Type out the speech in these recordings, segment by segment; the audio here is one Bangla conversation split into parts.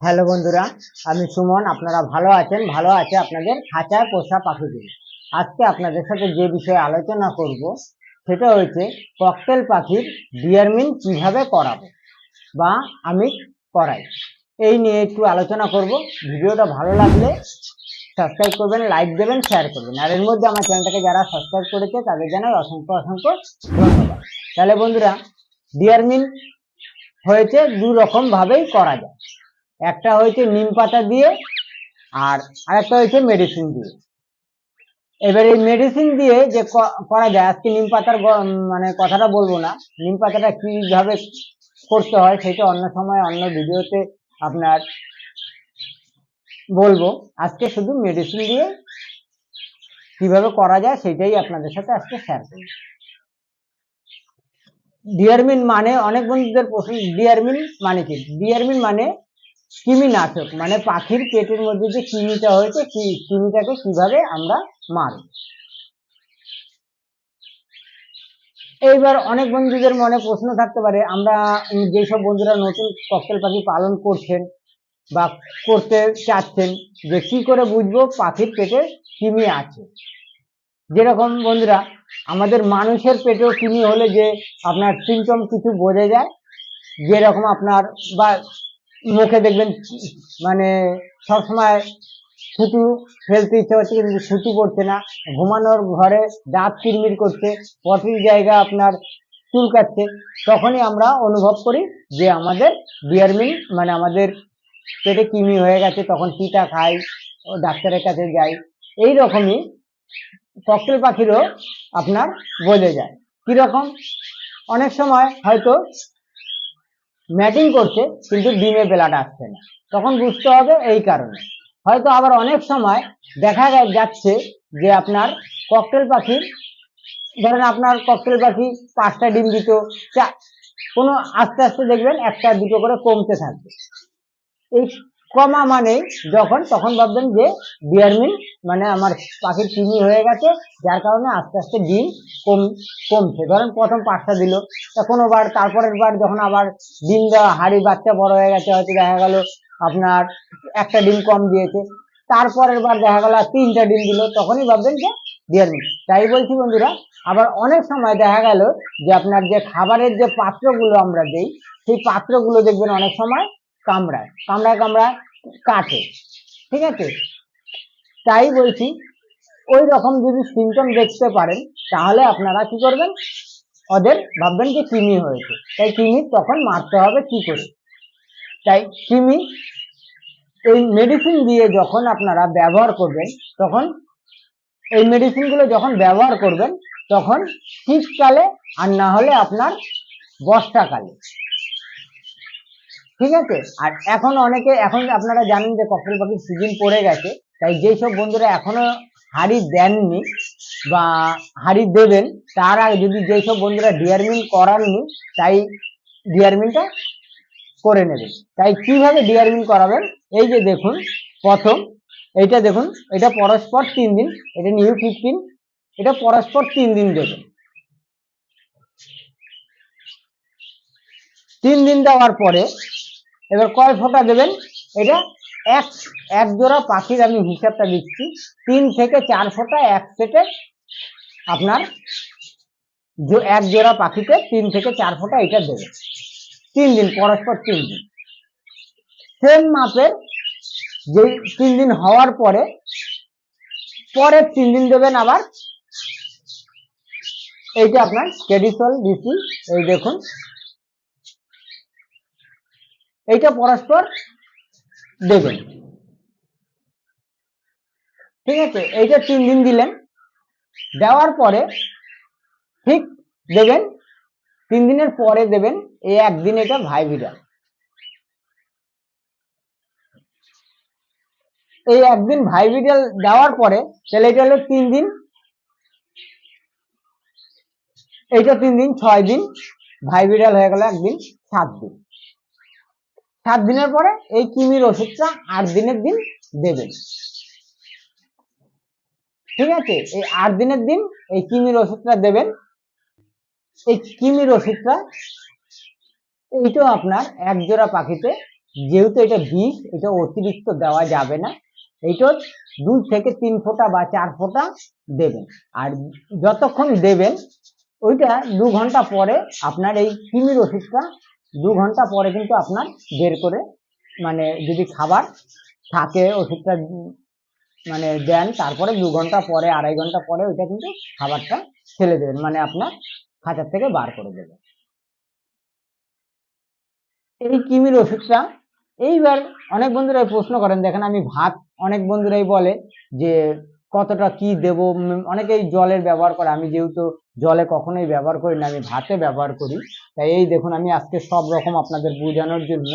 হ্যালো বন্ধুরা, আমি সুমন, আপনারা ভালো আছেন? ভালো আছে আপনাদের খাঁচায় পোষা পাখিগুলি। আজকে আপনাদের সাথে যে বিষয়ে আলোচনা করব, সেটা হচ্ছে ককটেল পাখির ডিয়ারমিন কীভাবে করাবো বা আমি করাই। এই নিয়ে একটু আলোচনা করব। ভিডিওটা ভালো লাগলে সাবস্ক্রাইব করবেন লাইক দেবেন শেয়ার করবেন। আর এর মধ্যে আমার চ্যানেলটাকে যারা সাবস্ক্রাইব করেছে, তাদের জানাই অসংখ্য অসংখ্য ধন্যবাদ। তাহলে বন্ধুরা, ডিয়ারমিন হয়েছে দু রকম ভাবেই করা যায়। একটা হয়েছে নিম পাতা দিয়ে আর আরেকটা হয়েছে মেডিসিন দিয়ে। এবার এই মেডিসিন দিয়ে যে করা যায়, আজকে নিম পাতার মানে কথাটা বলব না। নিম পাতাটা কীভাবে করতে হয় সেটা অন্য সময় অন্য ভিডিওতে আপনার বলব। আজকে শুধু মেডিসিন দিয়ে কীভাবে করা যায় সেটাই আপনাদের সাথে আজকে শেয়ার করব। ডিয়ারমিন মানে অনেক বন্ধুদের প্রশ্ন ডিয়ারমিন মানে কি? ডিয়ারমিন মানে কৃমি নাশক মানে পাখির পেটের মধ্যে যে কৃমিটা হয়েছে কৃমিটাকে কীভাবে আমরা মারব এইবার অনেক বন্ধুদের মনে প্রশ্ন থাকতে পারে, আমরা যেসব বন্ধুরা নতুন ককটেল পাখি পালন করছেন বা করতে চাচ্ছেন, যে কি করে বুঝব পাখির পেটে কৃমি আছে? যেরকম বন্ধুরা, আমাদের মানুষের পেটেও কৃমি হলে যে আপনার সিমটম কিছু বোঝা যায়, যেরকম আপনার বা মুখে দেখবেন মানে সবসময় ছুটু ফেলতে ইচ্ছে হচ্ছে কিন্তু ছুটু করছে না। ঘুমানোর ঘরে দাঁত কিরমির করছে পটির জায়গা আপনার চুলকাচ্ছে। তখনই আমরা অনুভব করি যে আমাদের ডিয়ারমিন মানে আমাদের পেটে কিমি হয়ে গেছে, তখন টিটা খাই, ও ডাক্তারের কাছে যাই। এই রকমই ককটেল পাখিরও আপনার বোঝা যায়। কীরকম? অনেক সময় হয়তো ম্যাটিং করছে, কিন্তু ডিমে বেলাটা আসছে না। তখন বুঝতে হবে এই কারণে। হয়তো আবার অনেক সময় দেখা যাচ্ছে যে আপনার ককটেল পাখি, ধরেন আপনার ককটেল পাখি পাঁচটা ডিম দিত, চা- কোনো আস্তে আস্তে দেখবেন একটা দুটো করে কমতে থাকবে। এই কমা মানে যখন, তখন ভাববেন যে ডিয়ারমিন মানে আমার পাখির কৃমি হয়ে গেছে, যার কারণে আস্তে আস্তে ডিম কম, কমছে। ধরেন প্রথম পাঁচটা দিল তা কোনোবার তারপরের বার যখন আবার ডিম দেওয়া, হাড়ি বাচ্চা বড় হয়ে গেছে, হয়তো দেখা গেল আপনার একটা ডিম কম দিয়েছে, তারপরের বার দেখা গেল তিনটা ডিম দিল, তখনই ভাববেন যে ডিয়ারমিন তাই বলছি বন্ধুরা, আবার অনেক সময় দেখা গেল যে আপনার যে খাবারের যে পাত্রগুলো আমরা দেই, সেই পাত্রগুলো দেখবেন অনেক সময় কামড়ায় কামড়ায় কামড়ায় কাটে ঠিক আছে? তাই বলছি, ওই রকম যদি সিমটম দেখতে পারেন, তাহলে আপনারা কি করবেন? ওদের ভাববেন যে কৃমি হয়েছে। তাই কৃমি তখন মারতে হবে কি করে? তাই কৃমি এই মেডিসিন দিয়ে যখন আপনারা ব্যবহার করবেন, তখন এই মেডিসিনগুলো যখন ব্যবহার করবেন, তখন শীতকালে আর না হলে আপনার বর্ষাকালে। ঠিক আছে? আর এখন অনেকে, এখন আপনারা জানেন যে ককটেল পাখির সিজন পড়ে গেছে, তাই যেই সব বন্ধুরা এখনও হাড়ি দেননি বা হাড়ি দেবেন, তার আগে যদি যেই সব বন্ধুরা ডিয়ারমিন করাননি, তাই ডিয়ারমিনটা করে নেবেন তাই কীভাবে ডিয়ারমিন করাবেন? এই যে দেখুন, প্রথম, এইটা দেখুন, এটা পরস্পর তিন দিন, এটা নিউ ফিফটিন এটা পরস্পর তিন দিন দেবেন তিন দিন দেওয়ার পরে এবার কয় ফোঁটা দেবেন? এটা এক এক জোড়া পাখির আমি হিসাবটা দিচ্ছি। তিন থেকে চার ফোঁটা এক সেটে আপনার এক জোড়া পাখিতে তিন থেকে চার ফোঁটা এটা দেবে। তিন দিন, পরস্পর তিন দিন। সেম মাপের যে তিন দিন হওয়ার পরে, পরের তিন দিন দেবেন আবার এইটা আপনার কেডিসল ডিসি এই দেখুন। এইটা পরস্পর দেবেন। ঠিক আছে, এইটা তিন দিন দিলেন। দেওয়ার পরে ঠিক দেবেন, তিন দিনের পরে দেবেন এই একদিন এটা ভাইবিরা এই একদিন ভাইবিডাল দেওয়ার পরে, তাহলে এটা হলো তিন দিন। এইটা তিন দিন, ছয় দিন। ভাইবিডাল হয়ে গেল একদিন, সাত দিন। সাত দিনের পরে এই কিমির ওষুধটা আট দিনের দিন দেবেন ঠিক আছে? এই আট দিনের দিন এই কিমির ওষুধটা দেবেন। এই কিমির ওষুধটা এইটাও আপনার এক জোড়া পাখিতে, যেহেতু এটা বিষ, এটা অতিরিক্ত দেওয়া যাবে না, এইটা দুই থেকে তিন ফোঁটা বা চার ফোঁটা দেবেন। আর যতক্ষণ দেবেন, ওইটা দু ঘণ্টা পরে আপনার এই কিমির ওষুধটা দু ঘণ্টা পরে কিন্তু আপনার বের করে মানে যদি খাবার থাকে, ওষুধটা মানে দেন, তারপরে দু ঘণ্টা পরে, আড়াই ঘণ্টা পরে ওইটা কিন্তু খাবারটা ফেলে দেবেন মানে আপনার খাঁচার থেকে বার করে দেবেন। এই কিমির ওষুধটা, এইবার অনেক বন্ধুরাই প্রশ্ন করেন, দেখেন আমি ভাত, অনেক বন্ধুরাই বলে যে কতটা কি দেব? অনেকেই জলের ব্যবহার করে। আমি যেহেতু জলে কখনোই ব্যবহার করি না আমি ভাতে ব্যবহার করি। তাই এই দেখুন আমি আজকে সব রকম আপনাদের বোঝানোর জন্য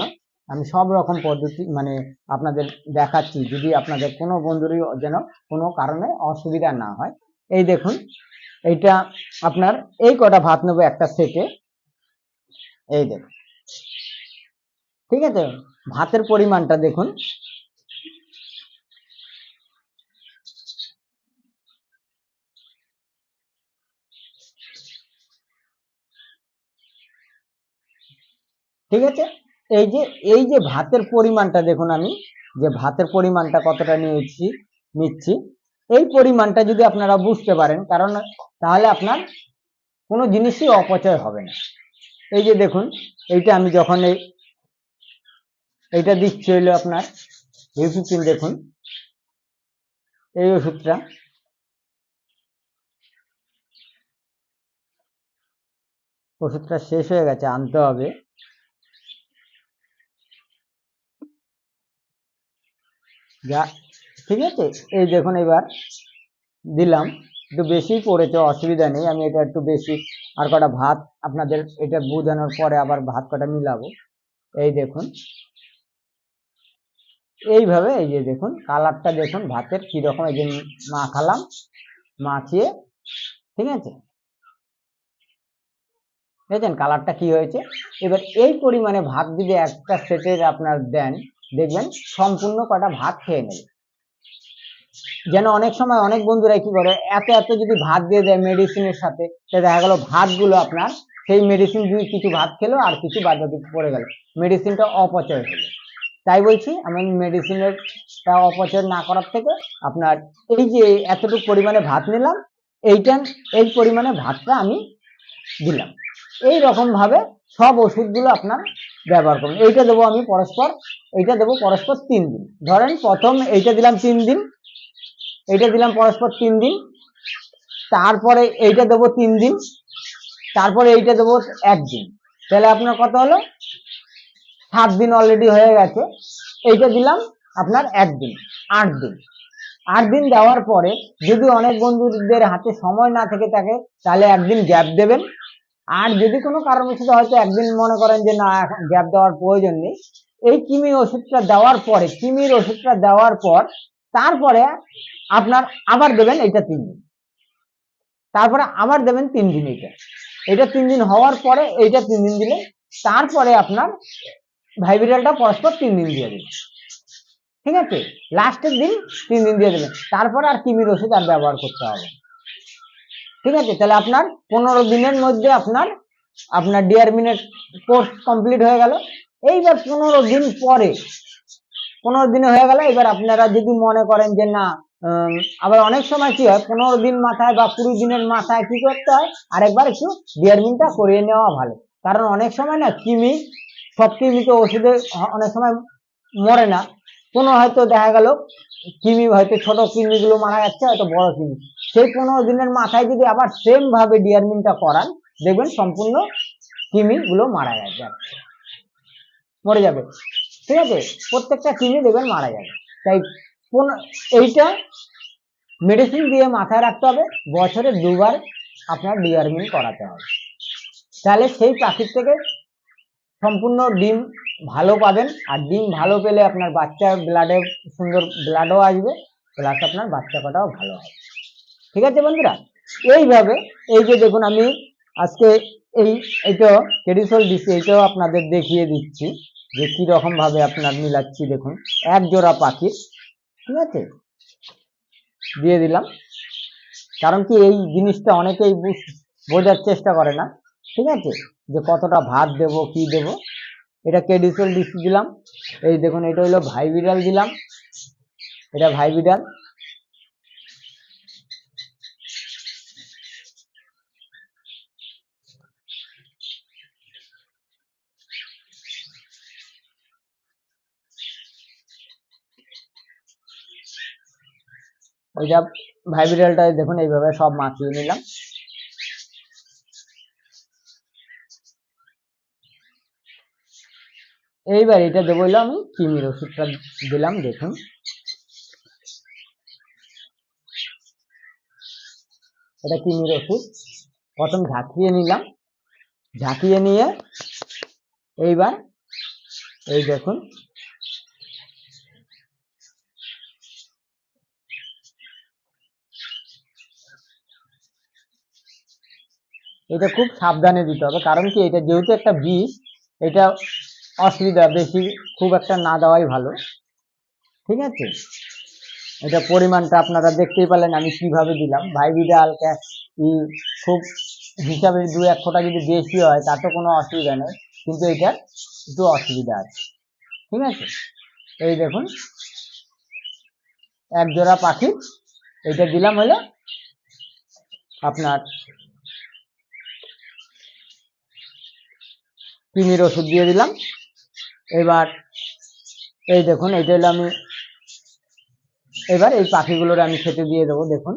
আমি সব রকম পদ্ধতি মানে আপনাদের দেখাচ্ছি। যদি আপনাদের কোনো বন্ধুরই যেন কোনো কারণে অসুবিধা না হয় এই দেখুন এইটা আপনার এই কটা ভাত নেব একটা সেটে। এই দেখুন ঠিক আছে? ভাতের পরিমাণটা দেখুন ঠিক আছে? এই যে এই যে ভাতের পরিমাণটা দেখুন আমি, যে ভাতের পরিমাণটা কতটা নিয়েছি, নিচ্ছি, এই পরিমাণটা যদি আপনারা বুঝতে পারেন, কারণ তাহলে আপনার কোনো জিনিসই অপচয় হবে না। এই যে দেখুন, এইটা আমি যখন এই, এইটা দিচ্ছি হইল আপনার হিউফিফিন দেখুন, এই ওষুধটা ওষুধটা শেষ হয়ে গেছে, আনতে হবে। যা, ঠিক আছে? এই দেখুন এবার, দিলাম। একটু বেশি পড়েছে, অসুবিধা নেই। আমি এটা একটু বেশি, আর কটা ভাত আপনাদের এটা বোঝানোর পরে আবার ভাত কটা মিলাবো। এই দেখুন। এইভাবে এই যে দেখুন, কালারটা দেখুন, ভাতের কীরকম এই যে মাখালাম, মাখিয়ে, ঠিক আছে? দেখছেন কালারটা কি হয়েছে? এবার এই পরিমাণে ভাত যদি একটা সেটের আপনার দেন দেখবেন সম্পূর্ণ কটা ভাত খেয়ে নেবে। যেন অনেক সময় অনেক বন্ধুরা কি করে, এত এত যদি ভাত দিয়ে দেয় মেডিসিনের সাথে, তো দেখা গেল ভাতগুলো আপনার সেই মেডিসিন দিয়ে কিছু ভাত খেলো আর কিছু বাদ বাকি পড়ে গেল। মেডিসিনটা অপচয় হলো তাই বলছি, আমি মেডিসিনের অপচয় না করার থেকে আপনার এই যে এতটুকু পরিমাণে ভাত নিলাম, এইটা, এই পরিমাণে ভাতটা আমি দিলাম। এই রকম ভাবে সব ওষুধগুলো আপনার ব্যবহার করুন এইটা দেবো আমি পরস্পর, এইটা দেবো পরস্পর তিন দিন। ধরেন প্রথম এইটা দিলাম তিন দিন, এইটা দিলাম পরস্পর তিন দিন, তারপরে এইটা দেবো তিন দিন, তারপরে এইটা দেবো একদিন তাহলে আপনার কত হলো? সাত দিন অলরেডি হয়ে গেছে, এইটা দিলাম আপনার একদিন আট দিন। আট দিন দেওয়ার পরে যদি অনেক বন্ধুদের হাতে সময় না থেকে থাকে, তাহলে একদিন গ্যাপ দেবেন আর যদি কোনো কারণবশত হয়তো একদিন মনে করেন যে না, গ্যাপ দেওয়ার প্রয়োজন নেই। এই কিমি ওষুধটা দেওয়ার পরে, কিমির ওষুধটা দেওয়ার পর, তারপরে আপনার আবার দেবেন এটা তিন দিন। তারপরে আবার দেবেন তিন দিন এটা। এটা তিন দিন হওয়ার পরে এইটা তিন দিন দিলেন তারপরে আপনার ভাইব্রিটালটা পরস্পর তিন দিন দিয়ে দেবেন। ঠিক আছে? লাস্টের দিন তিন দিন দিয়ে দেবেন। তারপরে আর কিমির ওষুধ আর ব্যবহার করতে হবে। ঠিক আছে? তাহলে আপনার পনেরো দিনের মধ্যে আপনার আপনার ডিয়ার মিনিট কোর্স কমপ্লিট হয়ে গেল। এইবার পনেরো দিন পরে, পনেরো দিনে হয়ে গেল এবার আপনারা যদি মনে করেন যে না আবার অনেক সময় কি হয়, পনেরো দিন মাথায় বা কুড়ি দিনের মাথায় কি করতে হয়, আরেকবার একটু ডিয়ারমিনটা করিয়ে নেওয়া ভালো। কারণ অনেক সময় না কিমি, সব কিমি তো ওষুধে অনেক সময় মরে না। কোনো হয়তো দেখা গেল, কিমি হয়তো ছোট কিমিগুলো মারা যাচ্ছে, হয়তো বড় কিমি। সেই পনেরো দিনের মাথায় যদি আবার সেম ভাবে ডিয়ারমিনটা করান, দেখবেন সম্পূর্ণ কিমি গুলো মারা যাচ্ছে মরে যাবে। ঠিক আছে? প্রত্যেকটা কিমি দেখবেন মারা যাবে। তাই কোন এইটা মেডিসিন দিয়ে মাথায় রাখতে হবে। বছরে দুবার আপনার ডিয়ারমিন করাতে হবে। তাহলে সেই পাখির থেকে সম্পূর্ণ ডিম ভালো পাবেন। আর ডিম ভালো পেলে আপনার বাচ্চার ব্লাডে সুন্দর ব্লাডও আসবে। প্লাস আপনার বাচ্চা কটাও ভালো হবে। ঠিক আছে বন্ধুরা? এইভাবে, এই যে দেখুন আমি আজকে এই, এইটা কেডিসল দিচ্ছি এইটাও আপনাদের দেখিয়ে দিচ্ছি যে কি রকম ভাবে আপনার মিলাচ্ছি দেখুন। এক জোড়া পাখি, ঠিক আছে? দিয়ে দিলাম। কারণ কি এই জিনিসটা অনেকেই বোঝার চেষ্টা করে না, ঠিক আছে? যে কতটা ভাত দেব, কি দেব? এটা কেডিসেল ডিসি দিলাম। এই দেখুন, এটা হলো ভাইবিরাল দিলাম। এটা ভাইবিরাল ওইটা ভাইব্রেলটা দেখুন এইভাবে সব মাখিয়ে নিলাম। এইবার এটা দেবো আমি কিমির ওষুধটা দিলাম, দেখুন। এটা কিমির ওষুধ। প্রথম ঝাঁকিয়ে নিলাম। ঝাঁকিয়ে নিয়ে এইবার এই দেখুন এটা খুব সাবধানে দিতে হবে। কারণ কি, এটা যেহেতু একটা বিষ, এটা অসুবিধা বেশি খুব একটা না দেওয়াই ভালো। ঠিক আছে? এটা পরিমাণটা আপনারা দেখতেই পেলেন, আমি কীভাবে দিলাম। ভাই ভাইবিডাল খুব হিসাবে দু এক ফোটা যদি বেশি হয় তাতে কোনো অসুবিধা নেই। কিন্তু এটা একটু অসুবিধা আছে। ঠিক আছে? এই দেখুন। এক জোড়া পাখি, এটা দিলাম হলো আপনার কৃমির ওষুধ দিয়ে দিলাম। এবার এই দেখুন, এইটা হলো আমি এবার এই পাখিগুলোর আমি খেতে দিয়ে দেবো, দেখুন।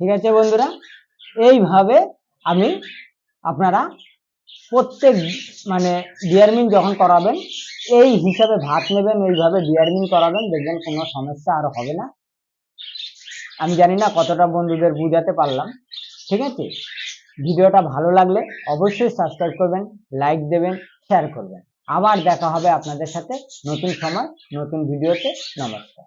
ঠিক আছে বন্ধুরা? এইভাবে আমি আপনারা প্রত্যেক মানে ডিয়ারমিন যখন করাবেন, এই হিসাবে ভাত নেবেন, এইভাবে ডিয়ারমিন করাবেন, দেখবেন কোনো সমস্যা আর হবে না। আমি জানি না কতটা বন্ধুদের বুঝাতে পারলাম, ঠিক আছে? ভিডিওটা ভালো লাগলে অবশ্যই সাবস্ক্রাইব করবেন লাইক দেবেন শেয়ার করবেন। আবার দেখা হবে আপনাদের সাথে নতুন সময়, নতুন ভিডিওতে। নমস্কার।